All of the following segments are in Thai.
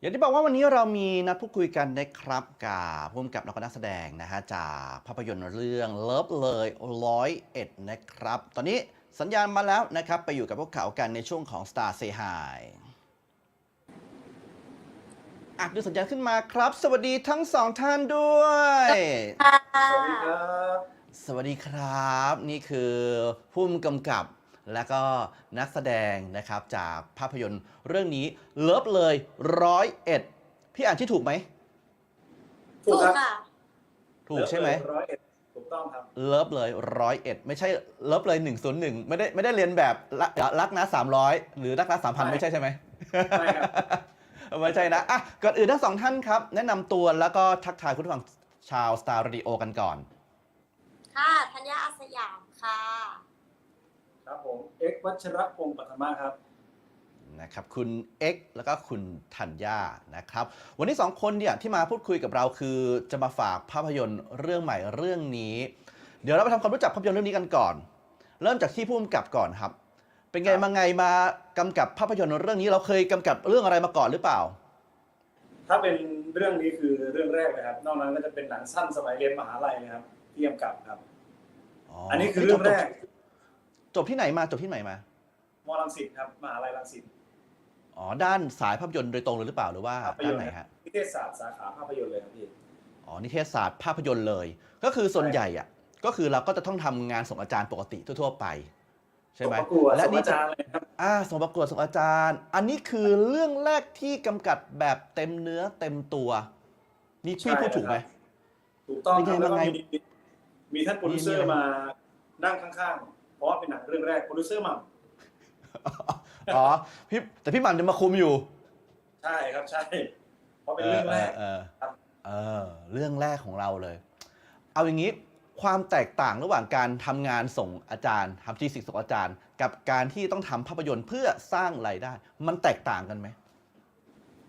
อย่างที่บอกว่าวันนี้เรามีนัดพูดคุยกันนะครับกับผู้กำกับแล้วก็นักแสดงนะฮะจากภาพยนตร์เรื่องเลิฟเลยร้อยเอ็ดนะครับ ตอนนี้สัญญาณมาแล้วนะครับ ไปอยู่กับพวกเขากันในช่วงของ Star Say Hi อะดูสัญญาณขึ้นมาครับ สวัสดีทั้งสองท่านด้วย สวัสดีครับ สวัสดีครับ นี่คือผู้กำกับ และก็นักแสดงนะครับจากภาพยนตร์เรื่องนี้เลิฟเลยร้อยเอ็ดพี่อ่านที่ถูกไหม ถูกครับค่ะ ถูกใช่ไหมร้อยเอ็ดถูกต้องครับ เลิฟเลยร้อยเอ็ดไม่ใช่เลิฟเลย101ไม่ได้ไม่ได้เรียนแบบรักรักนะ300หรือรักนะ3,000ไม่ไม่ใช่ใช่ไหมไม่ครับไม่ใช่นะอะก่อนอื่นทั้งสองท่านครับ แนะนำตัวแล้วก็ทักทายคุณผู้ฟังชาว Star Radio กันก่อน ค่ะธัญญาอาสยามค่ะ ครับผมเอ็กซ์วัชรพงศ์ปัทมาครับนะครับคุณเอ็กซ์แล้วก็คุณธัญญานะครับ วันนี้สองคนเนี่ยที่มาพูดคุยกับเราคือจะมาฝากภาพยนตร์เรื่องใหม่เรื่องนี้ เดี๋ยวเราไปทำความรู้จักภาพยนตร์เรื่องนี้กันก่อน เริ่มจากที่ผู้กำกับก่อนครับ เป็นไงครับมาไงมากำกับภาพยนตร์เรื่องนี้เราเคยกำกับเรื่องอะไรมาก่อนหรือเปล่า ถ้าเป็นเรื่องนี้คือเรื่องแรกเลยครับ นอกนั้นก็จะเป็นหนังสั้นสมัยเรียนมหาลัยนะครับที่กำกับครับ อันนี้คือเรื่องแรก จบที่ไหนมาจบที่ไหนมามอลังสิตครับมหาลัยรังสิตอ๋อด้านสายภาพยนตร์โดยตรงเลยหรือเปล่าหรือว่าภาพยด้านนตร์ไหนคฮะรับนิเทศศาสตร์สาขาภาพยนตร์เลยครับพี่อ๋อนิเทศศาสตร์ภาพยนตร์เลย ก็คือส่วนใช่ใหญ่อะก็คือเราก็จะต้องทำงานส่งอาจารย์ปกติทั่ว ๆ ไป ใช่ไหมส่งประกวดและส่งนี่อาจารย์เลยครับอ่าส่งประกวดส่งอาจารย์ อันนี้คือเรื่องแรกที่กำกับแบบเต็มเนื้อเต็มตัว นี่พี่พูดถูกไหมถูกต้องครับเป็นไงแล้วก็ว่าไงมีมีท่านโปรดิวเซอมีอะไรร์มานั่งข้างๆ เพราะว่าเป็นหนังเรื่องแรกโปรดิวเซอร์หม่อ๋อพี่แต่พี่หมันจะมาคุมอยู่ำใช่ครับใช่ เพราะเป็นเรื่องแรกเออครับเออเรื่องแรกของเราเลย เอาอย่างนี้ความแตกต่างระหว่างการทำงานส่งอาจารย์ทำทีสิกส่งอาจารย์ กับการที่ต้องทำภาพยนตร์เพื่อสร้างรายได้ มันแตกต่างกันไหม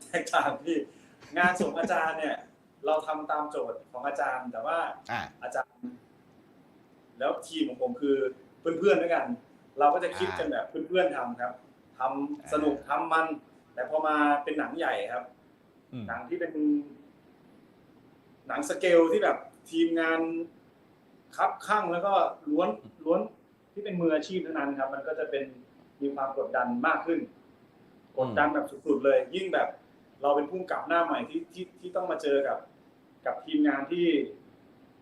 แตกต่างพี่งานส่งอาจารย์เนี่ย เราทำตามโจทย์ของอาจารย์แต่ว่าอ่าอาจารย์ แล้วทีมของผมคือ เพื่อนๆด้วยกัน เราก็จะคิดอ่ากันแบบเพื่อนๆทำครับทำสนุกทำมัน แต่พอมาเป็นหนังใหญ่ครับอืมหนังที่เป็น หนังสเกลที่แบบทีมงานครับข้างแล้วก็ล้วนล้วนที่เป็นมืออาชีพเท่านั้นครับ มันก็จะเป็นมีความกดดันมากขึ้น กดดันแบบสุดๆเลย ยิ่งแบบเราเป็นผู้กำกับหน้าใหม่ที่ที่ที่ต้องมาเจอกับ กับทีมงานที่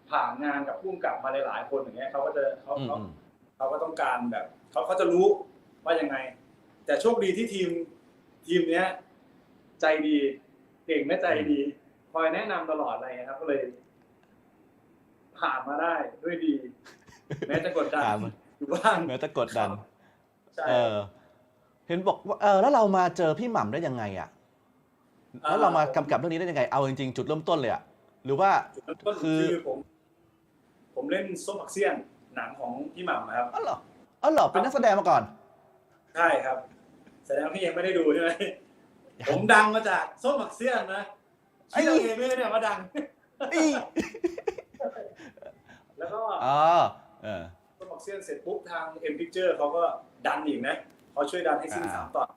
ผ่านงานกับผู้กำกับมาหลายๆคนอย่างเงี้ยเขาก็จะเขาอืมเขาอืม เขาก็ต้องการแบบเขาเขาจะรู้ว่ายังไง แต่โชคดีที่ทีมทีมเนี้ย ใจดีเก่งและใจดีคอยแนะนำตลอดอะไรเงี้ยครับก็เลย ผ่านมาได้ด้วยดี แม้จะกดดันผ่านมาอยู่บ้างแม้จะกดดันใช่เออ เห็นบอกว่าเออแล้วเรามาเจอพี่หม่ำได้ยังไงอะแล้วเรามากำกับเรื่องนี้ได้ยังไง เอาจริงๆจุดเริ่มต้นเลยอะหรือว่าจุดเริ่มต้นคืคืออผม ผมเล่นส้มผักเสี้ยน หนังของพี่หม่ำนะครับอ๋อเหรออ๋อเหรอเป็นนักแสดงมาก่อน ใช่ครับแสดงว่าพี่ยังไม่ได้ดูใช่ไหมยังผมดังมาจากส้มผักเสี้ยนนะไอ้ชื่อเองไม่ได้เนี่ยมาดังอีแล้วก็อ๋อเออส้มผักเสี้ยนเสร็จปุ๊บทาง M Picture เขาก็ดันอีกนะเขาช่วยดันให้สิ้นอ่าสามตอน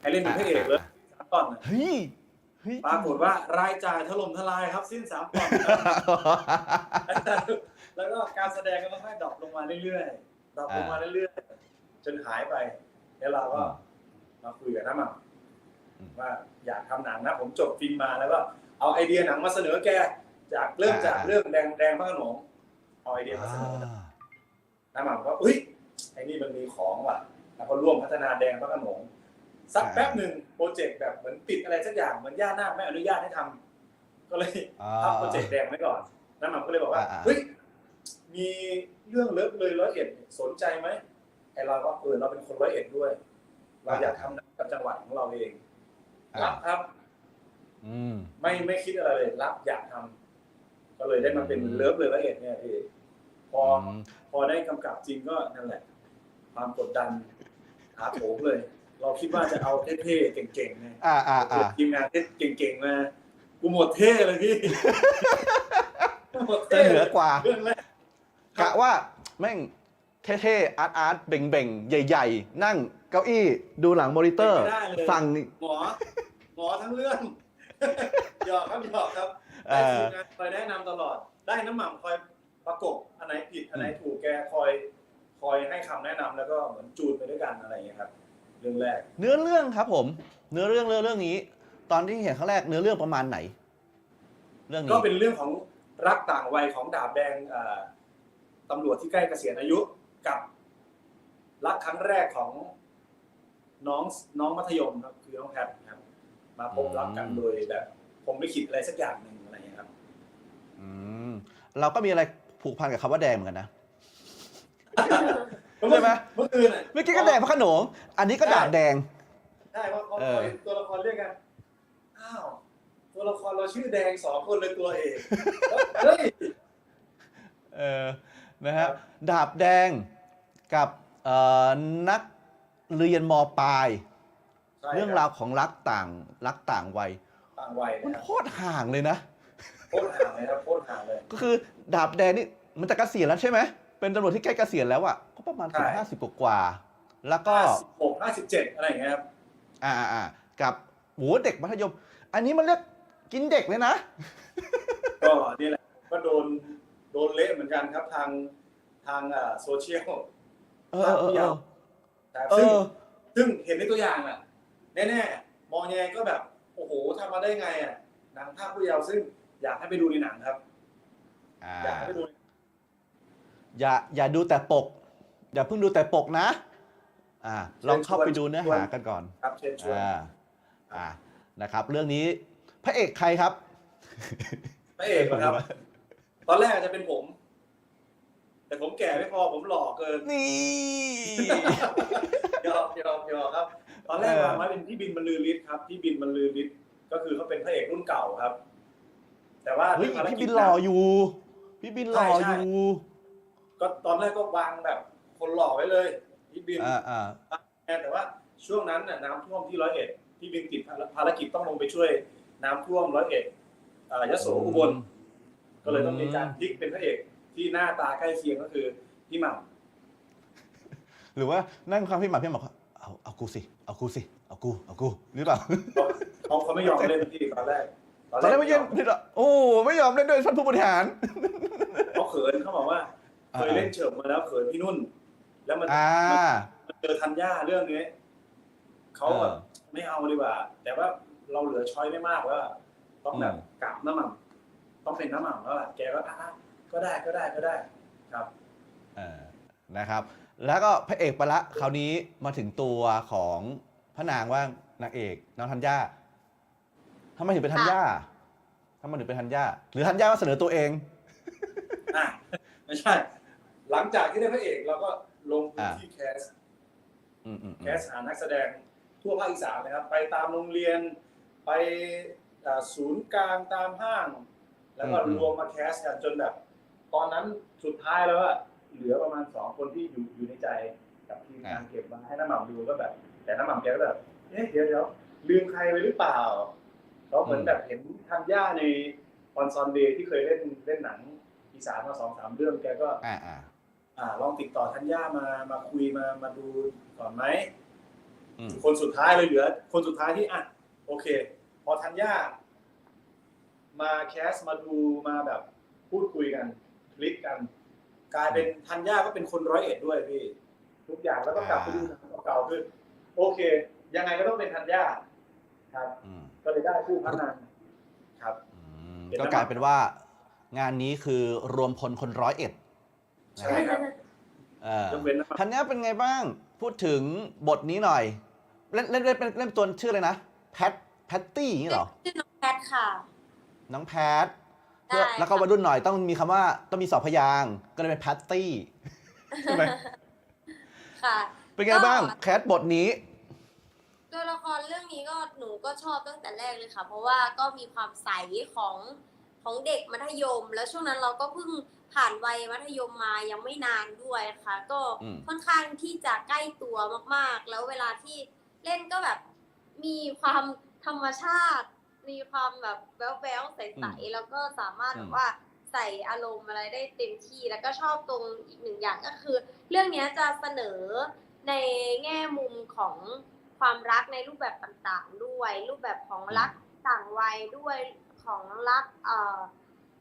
ให้เล่นเป็นพระเอกเลยสามตอนน่ะเฮ้ยเฮ้ยปรากฏว่ารายจ่ายถล่มทลายครับสิ้นสามปอนด์ครับ แล้วก็การแสดงก็ค่อยๆดรอปลงมาเรื่อยๆดรอปลงมาเรื่อยๆจนหายไป แล้วเราก็มาคุยกับน้ำมันอืมว่าอยากทำหนังนะ ผมจบฟิล์มมาแล้วก็เอาไอเดียหนังมาเสนอแกจากเริ่มอ่าจากเรื่องแดงแดงพระโขนงเอาไอเดียมาเสนอน้ำมันก็อุ้ยไอ้นี่มันมีของว่ะ แล้วก็ร่วมพัฒนาแดงพระโขนงสักแป๊บหนึ่งโปรเจกต์แบบเหมือนติดอะไรสักอย่างเหมือนย่านาคไม่อนุญาตให้ทำก็เลยอ่าทำโปรเจกต์แดงไว้ก่อนน้ำมันก็เลยบอกว่าอ่าๆเฮ้ย มีเรื่องเลิฟเลยร้อยเอ็ดสนใจไหมไอเราก็เออเราเป็นคนร้อยเอ็ดด้วย เราอยากทำหนังกับจังหวัดของเราเองรับครับอืมไม่ไม่คิดอะไรเลยรับอยากทำก็เลยได้มาเป็นอืมเลิฟเลยร้อยเอ็ดเนี่ยพี่พออมพอได้กำกับจริงก็นั่นแหละ ความกดดันหาโถมเลย เราคิดว่าจะเอาเท่ๆเก่งๆไงอ่าอ่าอ่าทีมงานเท่เก่งๆมากูหมดเท่เลยพี่หมดจะท่เหนือกว่าเรื่องแร กกะว่าแม่งเท่ๆ อาร์ตอาร์ตเบ่งๆ ใหญ่ ๆ นั่งเก้าอี้ดูหลังมอนิเตอร์ ไม่ได้เลย สั่ง หมอ หมอทั้งเรื่อง หยอกครับหยอกครับเอได้อทีมงานคอยแนะนำตลอด ได้น้ำหม่ำคอยประกบอันไหนผิดอันไหนถูกแกคอยคอยให้คำแนะนำแล้วก็เหมือนจูนไปด้วยกันอะไรอย่างเงี้ยครับ เรื่องแรก เนื้อเรื่องครับผม เนื้อเรื่องเรื่องเรื่องนี้ ตอนที่เห็นครั้งแรกเนื้อเรื่องประมาณไหน เรื่องนี้ ก็เป็นเรื่องของรักต่างวัยของดาบแดงเอ่อ ตำรวจที่ใกล้เกษียณอายุกับรักครั้งแรกของน้องน้องมัธยมครับคือน้องแพทครับ มาพบรักกันโดยแบบผมไม่คิดอะไรสักอย่างหนึ่งอะไรอย่างเงี้ยครับ อืมเราก็มีอะไรผูกพันกับคำว่าแดงเหมือนกันนะใช่ไหมเมื่อคืนน่ะเมื่อกี้ก็แดงพระโขนงอันนี้ก็ดาบแดงใช่เพราะเพราะเออตัวละครเรียกกันอ้าวตัวละครเราชื่อแดงสองคนเลยตัวเอกเฮ้ยเออ นะฮะครับดาบแดงกับเอ่อนักเรียนมปลายใช่คบเรื่องราวของรักต่างรักต่างวัยต่างวัยมันนะครับโคตรห่างเลยนะโคตรห่างเลยครับโคตรห่างเลยก็คือดาบแดงนี่มันจะเกษียณแล้วใช่ไหมเป็นตำรวจที่ใกล้เกษียณแล้วอะก็ประมาณถึงใช่ห้าสิบกว่าๆแล้วก็ห้าสิบหกห้าสิบเจ็ดอะไรอย่างเงี้ยครับอ่าอ่าอ่ากับโหเด็กมัธยม อันนี้มันเรียกกินเด็กเลยนะ ก็นี่แหละก็โดนโดนเละเหมือนกันครับทางทางอ่าโซเชียลเออเออเออแต่เอซึ่งอซึ่งเห็นในตัวอย่างอะแน่ๆมองยังไงก็แบบโอ้โหทำมาได้ไงอะหนังภาคผู้เยาว์ซึ่งอยากให้ไปดูในหนังครับอ่าอยากให้ไปดูอย่าอย่าดูแต่ปก อย่าเพิ่งดูแต่ปกนะอ่าลองเข้าไปดูเนื้อหากันก่อนครับเชิญชวนอ่าอ่านะครับ เรื่องนี้พระเอกใครครับพระเอกนะครับ ตอนแรกอาจจะเป็นผม แต่ผมแก่ไม่พอผมหล่อเกินนี่ ยอมยอมยอมครับ ตอนแรกเออวางไว้เป็นพี่บินบรรลือฤทธิ์ครับพี่บินบรรลือฤทธิ์ก็คือเขาเป็นพระเอกรุ่นเก่าครับ แต่ว่าเฮ้ยด้วยภารพี่กิบิจนหล่ออยู่ พี่บินหล่อใช่อใช่ยู่ ก็ตอนแรกก็วางแบบ คนหล่อไว้เลยพี่บิน อ่าอ่าแต่ว่าช่วงนั้นน่ะน้ำท่วมที่ร้อยเอ็ดพี่บินติดภารกิจต้องลงไปช่วย น้ำท่วมร้อยเอ็ดเอ่อยโสอุบล ก็เลยต้องมีการพลิกเป็นพระเอกที่หน้าตาใกล้เคียงก็คือพี่หม่ำหรือว่านั่งความพี่หมาพี่หมาบอกเอาเอากูสิเอากูสิเอากูเอากูหรือเปล่าเขาเขาไม่ยอมเล่นพี่ตอนแรกตอนแรกไม่ยินพี่ละโอ้ไม่ยอมเล่นด้วยท่านผู้บริหารเขาเขินเขาบอกว่าเคยเล่นเฉิบมาแล้วเขินพี่นุ่น แล้วมันอ่ามันเจอทันย่าเรื่องนี้เขาแบบเออไม่เอาดีกว่า แต่ว่าเราเหลือช้อยไม่มากว่าต้องแบบอืมกลับน้ำหม่ำ ต้องเป็นน้ำหม่ำแล้วล่ะแกก็อะก็ได้ก็ได้ก็ได้ครับ เออนะครับ แล้วก็พระเอกไปละคราวนี้มาถึงตัวของพระนางว่านางเอกน้องธัญญาทำไมถึงเป็นธัญญาทำไมถึงเป็นธัญญาหรือธัญญามาเสนอตัวเอง อะไม่ใช่ หลังจากที่ได้พระเอกเราก็ลงพื้นอ่าที่แคสอืมอืมอืแคมสหานักแสดงทั่วภาคอีสานนะครับ ไปตามโรงเรียน ไปอ่าศูนย์กลางตามห้าง แล้วก็รวมมาแคสกันจนแบบ ตอนนั้นสุดท้ายแล้วอะเหลือประมาณสองคนที่อยู่อยู่ในใจกับทีมงานเก็บมาให้น้ำหม่ำดูก็แบบ แต่น้ำหม่ำแกก็แบบเอ๊ะเดี๋ยวเดี๋ยวลืมใครไปหรือเปล่าเขาเหมือนแบบเห็นทันย่าในออนซอนเดย์ที่เคยเล่นเล่นหนังอีสานมาสองสามเรื่องแกก็อ่าอ่าอ่าลองติดต่อทัญญามามาคุยมามาดูก่อนไหมอืมคนสุดท้ายเลยเหลือ คนสุดท้ายที่อะโอเค พอธัญญา มาแคสมาดูมาแบบพูดคุยกันคลิกกัน กลายเป็นธัญญาก็เป็นคนร้อยเอ็ดด้วยพี่ ทุกอย่างแล้วก็กลับไปดูหนังเก่าๆคือโอเค ยังไงก็ต้องเป็นธัญญาครับอืมก็เลยได้คู่พระนางครับอืมเห็นก็แล้วกลายเป็นว่างานนี้คือรวมพลคนร้อยเอ็ดใช่ครับเออยกเว้นนะทันนี้เป็นไงบ้างพูดถึงบทนี้หน่อย เล่นเล่นเล่นเป็นเล่นเป็นตัวชื่ออะไรนะแพทแพตตี้อย่างนี้เหรอชื่อน้องแพทค่ะ น้องแพทใช่แล้วก็วัยรุ่นหน่อยต้องมีคำว่าต้องมีสองพยางค์ก็เลยเป็นแพตตี้ใช่ไหมค่ะ เป็นไงบ้างแคทบทนี้ ตัวละครเรื่องนี้ก็หนูก็ชอบตั้งแต่แรกเลยค่ะ เพราะว่าก็มีความใสของของเด็กมัธยม แล้วช่วงนั้นเราก็เพิ่งผ่านวัยมัธยมมายังไม่นานด้วยค่ะ ก็อืม ค่อนข้างที่จะใกล้ตัวมากๆ แล้วเวลาที่เล่นก็แบบมีความธรรมชาติ มีความแบบแบ๊วๆใสๆแล้วก็สามารถแบบว่าใส่อารมณ์อะไรได้เต็มที่แล้วก็ชอบตรงอีกหนึ่งอย่างก็คือ เรื่องเนี้ยจะเสนอในแง่มุมของความรักในรูปแบบต่างๆ ด้วย รูปแบบของรักต่างวัยด้วยของรักเอ่อ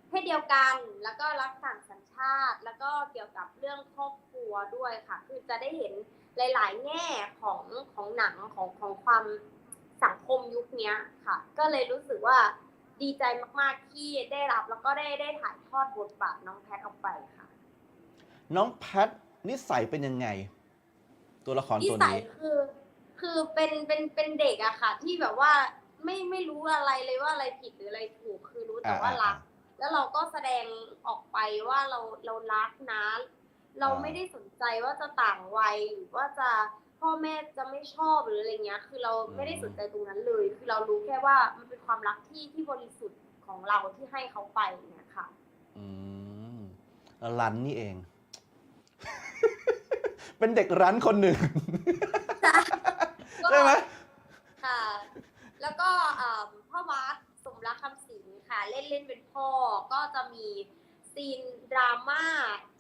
เพศเดียวกันแล้วก็รักต่างสัญชาติ แล้วก็เกี่ยวกับเรื่องครอบครัวด้วยค่ะ คือจะได้เห็นหลาย ๆ แง่ของของหนังของของความ สังคมยุคเนี้ยค่ะ ก็เลยรู้สึกว่าดีใจมากๆที่ได้รับแล้วก็ได้ได้ถ่ายทอดบทบาทน้องแพทออกไปค่ะ น้องแพทนิสัยเป็นยังไง ตัวละครนิตัวสัยนี้คือ คือเป็นเป็นเป็นเด็กอะค่ะ ที่แบบว่าไม่ไม่รู้อะไรเลยว่าอะไรผิดหรืออะไรถูกคือรู้แต่ว่าอ่ารัก แล้วเราก็แสดงออกไปว่าเราเรารักนะ เราอ่าไม่ได้สนใจว่าจะต่างวัยหรือว่าจะ พ่อแม่จะไม่ชอบหรืออะไรเงี้ย คือเราไม่ได้สนใจตรงนั้นเลย คือเรารู้แค่ว่ามันเป็นความรักที่ที่บริสุทธิ์ของเราที่ให้เขาไปเนี่ยค่ะ อืมรันนี่เอง เป็นเด็กรั้นคนหนึ่งก็ใช่ไหมค่ะ แล้วก็เอ่อพ่อวัดสมรักคำสิงค่ะ เล่นเล่นเป็นพ่อก็จะมีซีนดราม่า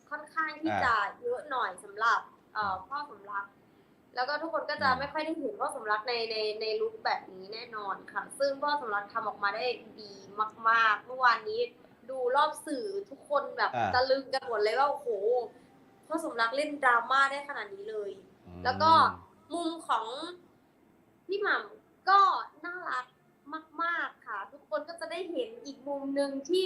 ค่อนข้างที่อ่าจะเยอะหน่อยสำหรับเอ่อพ่อสมรัก แล้วก็ทุกคนก็จะอืมไม่ค่อยได้เห็นพ่อสมรักในในในลุคแบบนี้แน่นอนค่ะ ซึ่งพ่อสมรักทำออกมาได้ดีมาก ๆ เมื่อวานนี้ดูรอบสื่อทุกคนแบบอ่าตะลึงกันหมดเลยว่าโอ้โหพ่อสมรักเล่นดราม่าได้ขนาดนี้เลย แล้วก็มุมของพี่หม่ำก็น่ารักมาก ๆค่ะ ทุกคนก็จะได้เห็นอีกมุมหนึ่งที่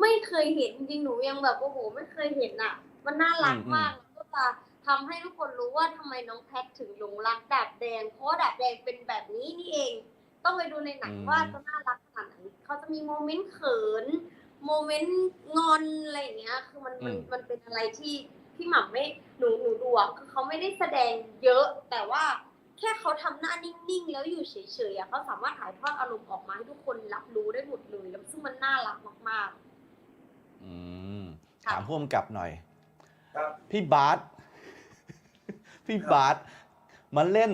ไม่เคยเห็นจริงๆหนูยังแบบโอ้โห ไม่เคยเห็นอะ มันน่ารักมากแล้วก็จะ ทำให้ทุกคนรู้ว่าทำไมน้องแพทถึงหลงรักดาบแดง เพราะว่าดาบแดงเป็นแบบนี้นี่เอง ต้องไปดูในหนังอืมว่าจะน่ารักขนาดไหนเขาจะมีโมเมนต์เขิน โมเมนต์งอนอะไรอย่างเงี้ย คือมันมันมันเป็นอะไรที่พี่หม่ำไม่หนูหนูดูอะคือเขาไม่ได้แสดงเยอะ แต่ว่าแค่เขาทำหน้านิ่งๆ แล้วอยู่เฉยๆอะเขาสามารถถ่ายทอดอารมณ์ออกมาให้ทุกคนรับรู้ได้หมดเลยแล้วซึ่งมันน่ารักมากอืมค่ะถามพ่วงกับหน่อยครับพี่บาส พี่บาสมาเล่น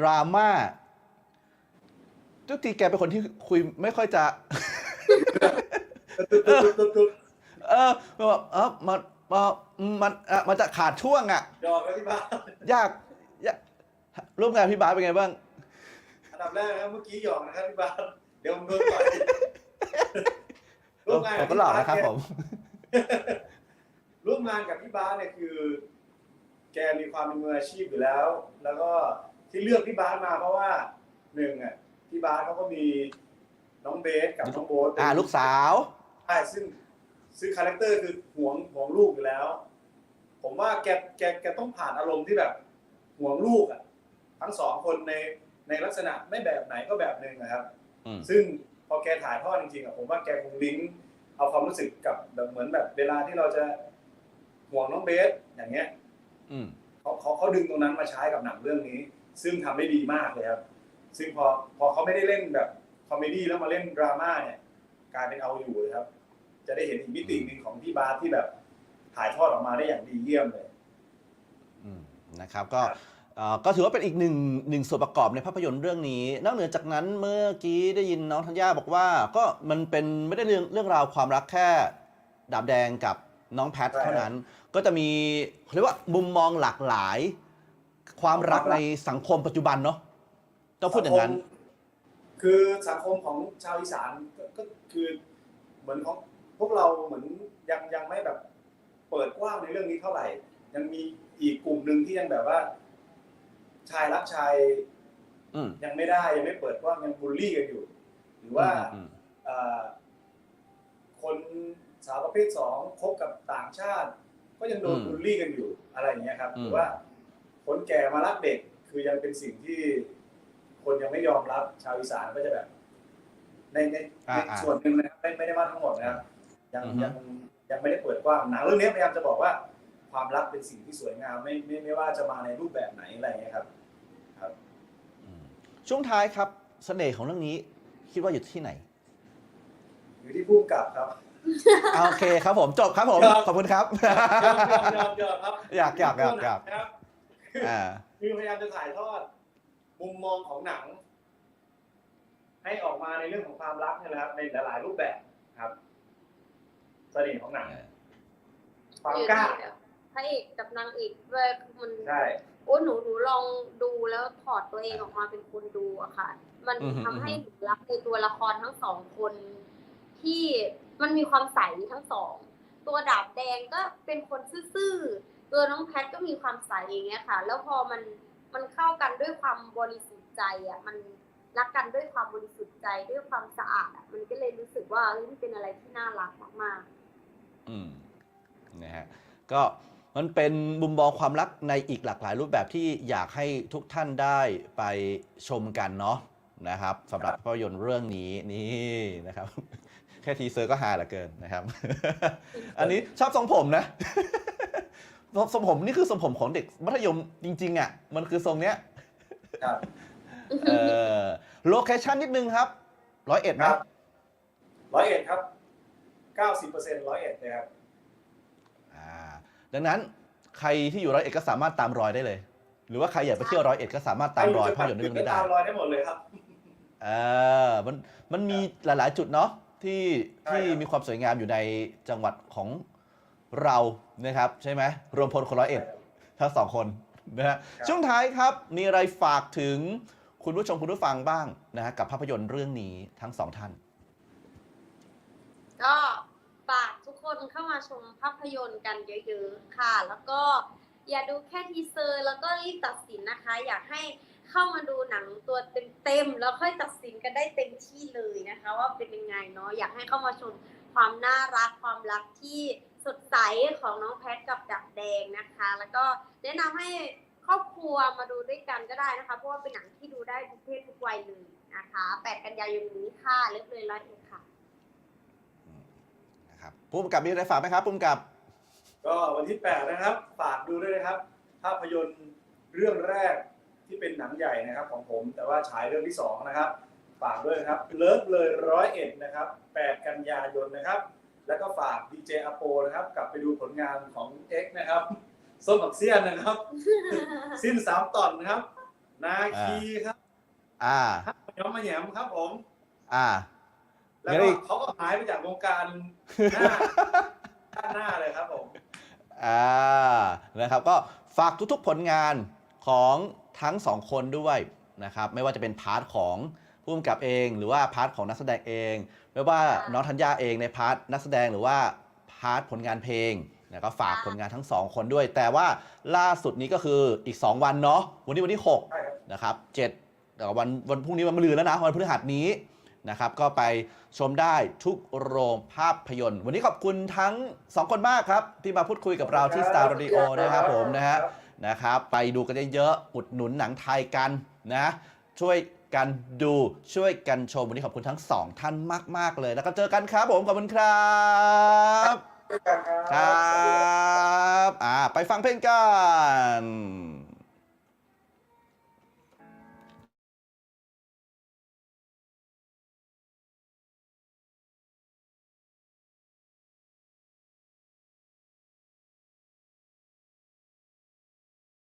ดราม่าทุกทีแกเป็นคนที่คุยไม่ค่อยจะ ตุ๊ดตุ๊ดตุ๊ดตุ๊ดตุ๊ดเออแบบเออมันมันมันอะมันจะขาดช่วงอะ ยอมแล้วที่บ้านยากยากร่วมงานพี่บาสเป็นไงบ้าง อันดับแรกนะครับเมื่อกี้หยอกนะครับที่บ้านเดี๋ยวผมโดนต่อยร่วมงานผมก็หล่อนะครับผม ร่วมงานกับพี่บาสเนี่ยคือ แกมีความเป็นมืออาชีพอยู่แล้ว แล้วก็ที่เลือกพี่บาสมาเพราะว่าหนึ่งอะพี่บาสเขาก็มีน้องเบสกับน้องโบ๊ทอ่าลูกสาวใช่ซึ่งซึ่งคาแรคเตอร์คือห่วงห่วงลูกอยู่แล้ว ผมว่าแกแกแกต้องผ่านอารมณ์ที่แบบห่วงลูกอะ ทั้งสองคนในในลักษณะไม่แบบไหนก็แบบหนึ่งนะครับอืมซึ่งพอแกถ่ายทอดจริงๆอะผมว่าแกคงลิงก์เอาความรู้สึกกับแบบเหมือนแบบเวลาที่เราจะห่วงน้องเบสอย่างเงี้ยอืม เขาเขาเขาดึงตรงนั้นมาใช้กับหนังเรื่องนี้ ซึ่งทำได้ดีมากเลยครับ ซึ่งพอพอเขาไม่ได้เล่นแบบคอมเมดี้แล้วมาเล่นดราม่าเนี่ยกลายเป็นเอาอยู่เลยครับ จะได้เห็นอีกมิติหนึ่งของพี่บาสที่แบบถ่ายทอดออกมาได้อย่างดีเยี่ยมเลยอืมนะครับก็เอ่อก็ถือว่าเป็นอีกหนึ่งหนึ่งส่วนประกอบในภาพยนตร์เรื่องนี้ นอกเหนือจากนั้นเมื่อกี้ได้ยินน้องธัญญาบอกว่า ก็มันเป็นไม่ได้เรื่องเรื่องราวความรักแค่ดาบแดงกับ น้องแพทใช่เท่านั้น ก็จะมีเขาเรียกว่ามุมมองหลากหลาย ความรักในสังคมปัจจุบันเนาะต้องพูดอย่างนั้นคือสังคมของชาวอีสานก็ก็คือเหมือนของพวกเราเหมือนยังยังไม่แบบเปิดกว้างในเรื่องนี้เท่าไหร่ ยังมีอีกกลุ่มหนึ่งที่ยังแบบว่า ชายรักชายอืมยังไม่ได้ยังไม่เปิดกว้างยังบูลลี่กันอยู่ หรือว่า อืมเอ่อคนสาวประเภทสองคบกับต่างชาติ ก็ยังโดนอืมบูลลี่กันอยู่อะไรอย่างเงี้ยครับอืมหรือว่าคนแก่มารักเด็กคือยังเป็นสิ่งที่คนยังไม่ยอมรับชาวอีสานก็จะแบบในในในส่วนหนึ่งนะครับไม่ไม่ได้ว่าทั้งหมดนะครับยังยังยังไม่ได้เปิดกว้างหนังเรื่องนี้พยายามจะบอกว่า ความรักเป็นสิ่งที่สวยงามไม่ไม่ไม่ว่าจะมาในรูปแบบไหนอะไรอย่างเงี้ยครับอืมช่วงท้ายครับเสน่ห์ของเรื่องนี้ คิดว่าอยู่ที่ไหน อยู่ที่ผู้กำกับครับอ่า โอเคครับผมจบครับผมครับขอบคุณครับ ยอมยอมยอมยอมครับอยากอยากอยากอยากครับอ่า คือพยายามจะถ่ายทอด มุมมองของหนัง ให้ออกมาในเรื่องของความรักเนี่ยนะครับ ในหลาย ๆ รูปแบบครับเสน่ห์ของหนัง ความกล้า พระเอกกับนางเอกด้วยมันใช่ โอ้หนูหนูลองดูแล้วถอดตัวเองออกมาเป็นคนดูอะค่ะ มันอือหือทำให้หนูรักในตัวละครทั้งสองคนที่ มันมีความใสทั้งสอง ตัวดาบแดงก็เป็นคนซื่อๆตัวน้องแพทก็มีความใสอย่างเงี้ยค่ะ แล้วพอมันมันเข้ากันด้วยความบริสุทธิ์ใจอะมันรักกันด้วยความบริสุทธิ์ใจด้วยความสะอาดอะมันก็เลยรู้สึกว่าเฮ้ยมันเป็นอะไรที่น่ารักมากๆ อืมนะฮะก็มันเป็นมุมมองความรักในอีกหลากหลายรูปแบบที่อยากให้ทุกท่านได้ไปชมกันเนาะนะครับสำหรับภาพยนตร์เรื่องนี้นี่นะครับ แค่ทีเซอร์ก็ฮาเหลือเกินนะครับ อันนี้ชอบทรงผมนะทรงผมนี่คือทรงผมของเด็กมัธยมจริง ๆ อะ มันคือทรงเนี้ยครับเออโลเคชั่นนิดนึงครับร้อยเอ็ดคไหมรับร้อยเอ็ดครับเก้าสิบเปอร์เซ็นต์ร้อยเอ็ดเลยครับอ่าดังนั้นใครที่อยู่ร้อยเอ็ดก็สามารถตามรอยได้เลย หรือว่าใครอยากไปเที่ยวร้อยเอ็ดก็สามารถตามรอยภาพยนตร์เรื่องนี้ได้ตามรอยได้หมดเลยครับเออมันมันมีหลาย ๆ จุดเนาะ ที่ใช่ที่ครับมีความสวยงามอยู่ในจังหวัดของเรานะครับ ใช่ไหมรวมพลคนร้อยเอ็ดทั้งสองคนนะฮะช่วงท้ายครับมีอะไรฝากถึงคุณผู้ชมคุณผู้ฟังบ้างนะฮะกับภาพยนตร์เรื่องนี้ทั้งสองท่าน ก็ฝากทุกคนเข้ามาชมภาพยนตร์กันเยอะๆค่ะ แล้วก็อย่าดูแค่ทีเซอร์ แล้วก็รีบตัดสินนะคะ อยากให้ เข้ามาดูหนังตัวเต็มๆแล้วค่อยตัดสินกันได้เต็มที่เลยนะคะ ว่าเป็นยังไงเนาะอยากให้เข้ามาชมความน่ารักความรักที่สดใสของน้องแพทกับดับแดงนะคะ แล้วก็แนะนำให้ครอบครัวมาดูด้วยกันก็ได้นะคะ เพราะว่าเป็นหนังที่ดูได้ทุกเพศทุกวัยเลยนะคะ 8 กันยายนนี้ค่ะเลิฟเลยร้อยเอ็ดค่ะนะครับผู้กำกับมีอะไรฝากไหมครับผู้กำกับ ก็วันที่ 8 นะครับ ฝากดูด้วยนะครับ ภาพยนตร์เรื่องแรก ที่เป็นหนังใหญ่นะครับของผม แต่ว่าฉายเรื่องที่2นะครับฝากด้วยนะครับเลิฟเลยร้อยเอ็ดนะครับ8กันยายนนะครับ แล้วก็ฝากดีเจอโปนะครับ กลับไปดูผลงานของ X นะครับส้มผักเสี้ยนนะครับ สิ้นสามตอนนะครับ นาคีครับ อ่าย้อมมาแหยมครับผม อ่า แล้วเดี๋ยวก็อีกเขาก็หายไปจากวงการหน้าด้านหน้าเลยครับผม อ่า นะครับ ก็ฝากทุกๆผลงาน ของทั้งสองคนด้วยนะครับไม่ว่าจะเป็นพาร์ทของผู้กำกับเอง หรือว่าพาร์ทของนักแสดงเอง ไม่ว่าค่ะน้องธัญญาเองในพาร์ทนักแสดงหรือว่าพาร์ทผลงานเพลงนะก็ฝากค่ะผลงานทั้งสองคนด้วย แต่ว่าล่าสุดนี้ก็คืออีก 2 วันเนาะวันนี้วันที่6ใช่ครับนะครับเจ็ดแต่วันวันพรุ่งนี้วันมะรืนแล้วนะวันพฤหัสนี้นะครับก็ไปชมได้ทุกโรงภาพยนตร์ วันนี้ขอบคุณทั้ง 2 คนมากครับ ที่มาพูดคุยกับเราที่ Star Radio นะครับผมนะฮะ นะครับ ไปดูกันเยอะๆอุดหนุนหนังไทยกันนะ ช่วยกันดูช่วยกันชม วันนี้ขอบคุณทั้งสองท่านมาก ๆ เลย แล้วก็เจอกันครับผมขอบคุณครับด้วยกันครับครับ อ่า ไปฟังเพลงกัน